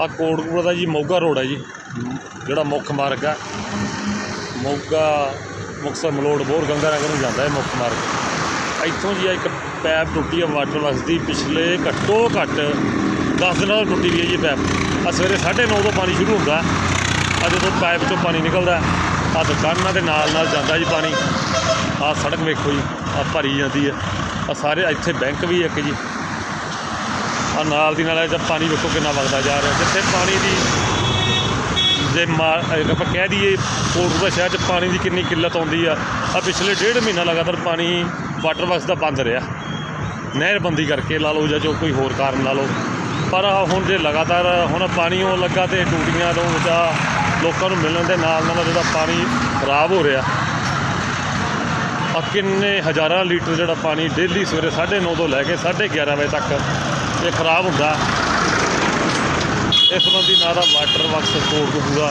ਆ ਕੋਟਕਪੂਰਾ ਦਾ ਜੀ ਮੋਗਾ ਰੋਡ ਹੈ ਜੀ, ਜਿਹੜਾ ਮੁੱਖ ਮਾਰਗ ਹੈ ਮੋਗਾ, ਮੁਕਤਸਰ ਮਲੋੜ ਬੋਰ ਗੰਗਾ ਨਗਰ ਨੂੰ ਜਾਂਦਾ ਹੈ ਮੁੱਖ ਮਾਰਗ। ਇੱਥੋਂ ਜੀ ਆ ਇੱਕ ਪੈਪ ਟੁੱਟੀ ਹੈ ਵਾਟਰ ਵਰਕਸ ਦੀ, ਪਿਛਲੇ ਘੱਟੋ ਘੱਟ 10 ਦਿਨਾਂ ਤੋਂ ਟੁੱਟੀ ਵੀ ਹੈ ਜੀ ਪੈਪ। ਆ ਸਵੇਰੇ 9:30 ਤੋਂ ਪਾਣੀ ਸ਼ੁਰੂ ਹੁੰਦਾ। ਆ ਜਦੋਂ ਪਾਈਪ ਚੋਂ ਪਾਣੀ ਨਿਕਲਦਾ ਆ ਦੁਕਾਨਾਂ ਦੇ ਨਾਲ ਨਾਲ ਜਾਂਦਾ ਜੀ ਪਾਣੀ। ਆ ਸੜਕ ਵੇਖੋ ਜੀ ਆ ਭਰੀ ਜਾਂਦੀ ਹੈ ਆ ਸਾਰੇ ਇੱਥੇ ਬੈਂਕ ਵੀ ਇੱਕ ਜੀ। ਆ ਨਾਲ ਦੀ ਨਾਲ ਇਹਦਾ ਪਾਣੀ ਵੇਖੋ ਕਿੰਨਾ ਵਗਦਾ ਜਾ ਰਿਹਾ। ਜਿੱਥੇ ਪਾਣੀ ਦੀ ਜੇ ਮਾ- ਆਪਾਂ ਕਹਿ ਦਈਏ ਕੋਟਪੁਰਾ ਸ਼ਹਿਰ 'ਚ ਪਾਣੀ ਦੀ ਕਿੰਨੀ ਕਿੱਲਤ ਆਉਂਦੀ ਆ। ਆ ਪਿਛਲੇ ਡੇਢ ਮਹੀਨਾ ਲਗਾਤਾਰ ਪਾਣੀ ਵਾਟਰ ਵਰਕਸ ਦਾ ਬੰਦ ਰਿਹਾ। ਨਹਿਰਬੰਦੀ ਕਰਕੇ ਲਾ ਲਓ ਜਾਂ ਜੋ ਕੋਈ ਹੋਰ ਕਾਰਨ ਲਾ ਲਓ। ਪਰ ਹੁਣ ਜੇ ਲਗਾਤਾਰ ਹੁਣ ਪਾਣੀ ਆਉਣ ਲੱਗਾ ਤੇ ਟੂਟੀਆਂ ਤੋਂ ਜਾਂ ਲੋਕਾਂ ਨੂੰ ਮਿਲਣ ਦੇ ਨਾਲ ਨਾਲ ਜਿਹੜਾ ਪਾਣੀ ਖਰਾਬ ਹੋ ਰਿਹਾ। ਆ ਕਿੰਨੇ ਹਜ਼ਾਰਾਂ ਲੀਟਰ ਜਿਹੜਾ ਪਾਣੀ ਡੇਲੀ ਸਵੇਰੇ 9:30 ਤੋਂ ਲੈ ਕੇ 11:30 ਵਜੇ ਤੱਕ ਇਹ ਖਰਾਬ ਹੁੰਦਾ, ਇਸ ਸੰਬੰਧੀ ਨਾ ਦਾ ਵਾਟਰ ਵਰਕਸ ਕੋਟਕਪੂਰਾ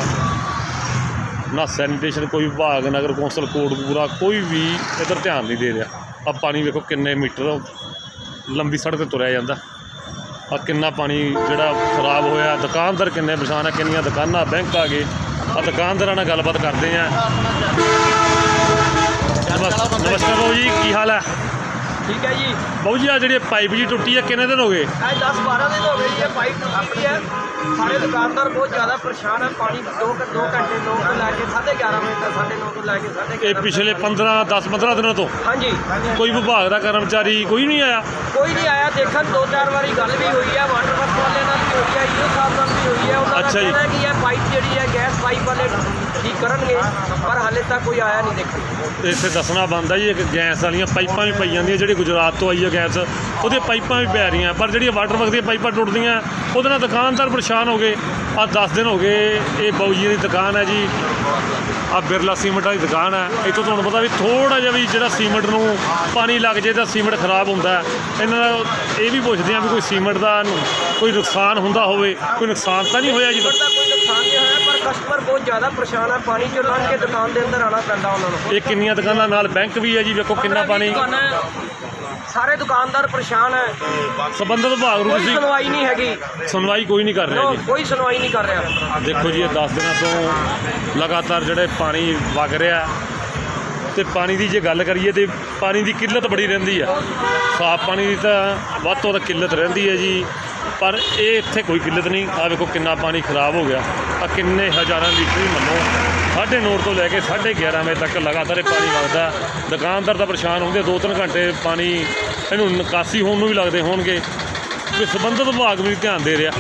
ਨਾ ਸੈਨੀਟੇਸ਼ਨ, ਕੋਈ ਵਿਭਾਗ ਨਗਰ ਕੌਂਸਲ ਕੋਟਕਪੂਰਾ ਕੋਈ ਵੀ ਇਧਰ ਧਿਆਨ ਨਹੀਂ ਦੇ ਰਿਹਾ। ਆ ਪਾਣੀ ਵੇਖੋ ਕਿੰਨੇ ਮੀਟਰ ਲੰਬੀ ਸੜਕ ਤੇ ਤੁਰਿਆ ਜਾਂਦਾ। ਆ ਕਿੰਨਾ ਪਾਣੀ ਜਿਹੜਾ ਖਰਾਬ ਹੋਇਆ, ਦੁਕਾਨਦਾਰ ਕਿੰਨੇ ਪਰੇਸ਼ਾਨ ਆ, ਕਿੰਨੀਆਂ ਦੁਕਾਨਾਂ ਬੈਂਕ ਆ ਗਏ। ਆ ਦੁਕਾਨਦਾਰਾਂ ਨਾਲ ਗੱਲਬਾਤ ਕਰਦੇ ਆ। ਨਮਸਕਾਰ ਬਾਬੂ ਜੀ, ਕੀ ਹਾਲ ਹੈ ਠੀਕ ਹੈ ਜੀ। ਬਾਬੂ ਜੀ ਆ ਜਿਹੜੀ ਪਾਈਪ ਜੀ ਟੁੱਟੀ ਹੈ ਕਿੰਨੇ ਦਿਨ ਹੋ ਗਏ? ਅੱਜ 10 12 ਦਿਨ ਹੋ ਗਏ ਜੀ ਇਹ ਪਾਈਪ ਆਪਣੀ ਹੈ। ਸਾਰੇ ਦੁਕਾਨਦਾਰ ਬਹੁਤ ਜ਼ਿਆਦਾ ਪਰੇਸ਼ਾਨ ਹੈ ਪਾਣੀ 2 2 ਘੰਟੇ 9 ਤੋਂ ਲੈ ਕੇ 11:30 ਵਜੇ ਤੱਕ 9:30 ਤੋਂ ਲੈ ਕੇ 11:30 ਇਹ ਪਿਛਲੇ 15 10 15 ਦਿਨਾਂ ਤੋਂ? ਹਾਂਜੀ। ਕੋਈ ਵਿਭਾਗ ਦਾ ਕਰਮਚਾਰੀ ਕੋਈ ਨਹੀਂ ਆਇਆ? ਕੋਈ ਨਹੀਂ ਆਇਆ ਦੇਖਣ ਦੋ ਚਾਰ ਵਾਰੀ ਗੱਲ ਵੀ ਹੋਈ ਹੈ ਵਾਟਰ ਵਰਕਸ ਵਾਲਿਆਂ ਨਾਲ ਵੀ ਹੋਈ ਹੈ ਈਓ ਸਾਹਿਬ ਨਾਲ ਵੀ ਹੋਈ ਹੈ ਉਹਨਾਂ ਦਾ। ਕਹਿਣਾ ਕਿ ਇਹ ਪਾਈਪ ਜਿਹੜੀ ਹੈ ਗੈਸ ਪਾਈਪ ਵਾਲੇ ਠੀਕ ਕਰਨਗੇ ਪਰ ਹਾਲੇ ਤੱਕ ਕੋਈ ਆਇਆ ਨਹੀਂ ਦੇਖਣ। ਇੱਥੇ ਦੱਸਣਾ ਬੰਦਾ ਜੀ ਇੱਕ ਗੈਸ ਵਾਲੀਆਂ ਪਾਈਪਾਂ ਵੀ ਪਈ ਜਾਂਦੀਆਂ ਜਿਹੜੀ ਗੁਜਰਾਤ ਤੋਂ ਆਈ ਹੈ ਗੈਸ ਉਹਦੀਆਂ ਪਾਈਪਾਂ ਵੀ ਪੈ ਰਹੀਆਂ। ਪਰ ਜਿਹੜੀਆਂ ਵਾਟਰ ਵਰਕ ਦੀਆਂ ਪਾਈਪਾਂ ਟੁੱਟਦੀਆਂ ਉਹਦੇ ਨਾਲ ਦੁਕਾਨਦਾਰ ਪਰੇਸ਼ਾਨ ਹੋ ਗਏ। ਆ 10 ਦਿਨ ਹੋ ਗਏ ਇਹ ਬਾਊ ਜੀ ਦੀ ਦੁਕਾਨ ਹੈ ਜੀ। ਆ ਬਿਰਲਾ ਸੀਮੈਂਟ ਵਾਲੀ ਦੁਕਾਨ ਹੈ। ਇੱਥੋਂ ਤੁਹਾਨੂੰ ਪਤਾ ਵੀ ਥੋੜਾ ਜਿਹਾ ਵੀ ਜਿਹੜਾ ਸੀਮੈਂਟ ਨੂੰ ਪਾਣੀ ਲੱਗ ਜੇ ਤਾਂ ਸੀਮੈਂਟ ਖਰਾਬ ਹੁੰਦਾ। ਇਹਨਾਂ ਦਾ ਇਹ ਵੀ ਪੁੱਛਦੇ ਆ ਵੀ ਕੋਈ ਸੀਮੈਂਟ ਦਾ ਕੋਈ ਨੁਕਸਾਨ ਹੁੰਦਾ ਹੋਵੇ ਕੋਈ ਨੁਕਸਾਨ ਤਾਂ ਨਹੀਂ ਹੋਇਆ ਜੀ? ਕੋਈ ਨੁਕਸਾਨ ਨਹੀਂ ਹੋਇਆ ਪਰ ਕਸਟਮਰ ਬਹੁਤ ਜ਼ਿਆਦਾ ਪਰੇਸ਼ਾਨ ਹੈ ਪਾਣੀ ਚੋਂ ਲੰਘ ਕੇ ਦੁਕਾਨ ਦੇ ਅੰਦਰ ਆਉਣਾ ਪੈਂਦਾ ਉਹਨਾਂ ਨੂੰ। ਇਹ ਕਿੰਨੀਆਂ ਦੁਕਾਨਾਂ ਨਾਲ ਬੈਂਕ ਵੀ ਹੈ ਜੀ ਵੇਖੋ ਕਿੰਨਾ ਪਾਣੀ। ਹੈ। ਸਾਰੇ ਦੁਕਾਨਦਾਰ ਪਰੇਸ਼ਾਨ ਹੈ। ਸੰਬੰਧਿਤ ਵਿਭਾਗ ਨੂੰ ਕੋਈ ਤੁਸੀਂ ਸੁਣਵਾਈ ਨਹੀਂ ਹੈਗੀ। ਸੁਣਵਾਈ ਕੋਈ ਨਹੀਂ ਕਰ ਰਿਹਾ ਜੀ। ਕੋਈ ਸੁਣਵਾਈ ਨਹੀਂ ਕਰ ਰਿਹਾ। ਦੇਖੋ ਜੀ ਇਹ 10 ਦਿਨਾਂ ਤੋਂ ਲਗਾਤਾਰ ਜਿਹੜੇ ਪਾਣੀ ਵਗ ਰਿਹਾ ਤੇ ਪਾਣੀ ਦੀ ਜੇ ਗੱਲ ਕਰੀਏ ਤੇ ਪਾਣੀ ਦੀ ਕਿੱਲਤ ਬੜੀ ਰਹਿੰਦੀ ਆ। ਸਾਫ਼ ਪਾਣੀ ਦੀ ਤਾਂ ਵੱਧ ਤੋਂ ਵੱਧ ਕਿੱਲਤ ਰਹਿੰਦੀ ਹੈ ਜੀ। ਪਰ ਇਹ ਇੱਥੇ ਕੋਈ ਕਿੱਲਤ ਨਹੀਂ। ਆ ਵੇਖੋ ਕਿੰਨਾ ਪਾਣੀ ਖਰਾਬ ਹੋ ਗਿਆ। ਆ ਕਿੰਨੇ ਹਜ਼ਾਰਾਂ ਲੀਟਰ ਹੀ ਮੰਨੋ। ਸਾਢੇ ਨੌ ਤੋਂ ਲੈ ਕੇ 11:30 ਵਜੇ ਤੱਕ ਲਗਾਤਾਰ ਇਹ ਪਾਣੀ ਵਗਦਾ ਦੁਕਾਨਦਾਰ ਤਾਂ ਪਰੇਸ਼ਾਨ ਹੁੰਦੇ, ਦੋ ਤਿੰਨ ਘੰਟੇ ਪਾਣੀ ਇਹਨੂੰ ਨਿਕਾਸੀ ਹੋਣ ਨੂੰ ਵੀ ਲੱਗਦੇ ਹੋਣਗੇ। ਕੋਈ ਸੰਬੰਧਿਤ ਵਿਭਾਗ ਵੀ ਧਿਆਨ ਦੇ ਰਿਹਾ।